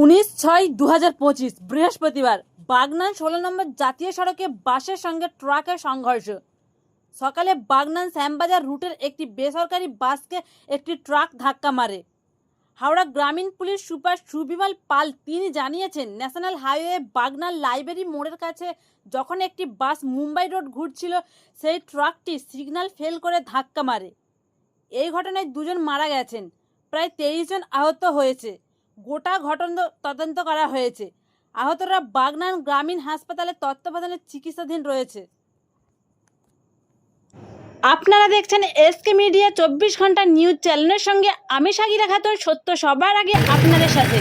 উনিশ ছয় দু হাজার পঁচিশ, বৃহস্পতিবার, বাগনান ষোলো নম্বর জাতীয় সড়কে বাসের সঙ্গে ট্রাকের সংঘর্ষ। সকালে বাগনান শ্যামবাজার রুটের একটি বেসরকারি বাসকে একটি ট্রাক ধাক্কা মারে। হাওড়া গ্রামীণ পুলিশ সুপার সুবিমল পাল তিনি জানিয়েছেন, ন্যাশনাল হাইওয়ে বাগনান লাইব্রেরি মোড়ের কাছে যখন একটি বাস মুম্বাই রোড ঘুরছিল, সেই ট্রাকটি সিগন্যাল ফেল করে ধাক্কা মারে। এই ঘটনায় দুজন মারা গেছেন, প্রায় তেইশ জন আহত হয়েছে। গোটা ঘটন তদন্ত করা হয়েছে। আহতরা বাগনান গ্রামীণ হাসপাতালে তত্ত্বাবধানে চিকিৎসাধীন রয়েছে। আপনারা দেখছেন এসকে মিডিয়া চব্বিশ ঘণ্টা নিউজ চ্যানেলের সঙ্গে আমি সাগিরা খাতুন। সত্য সবার আগে আপনাদের সাথে।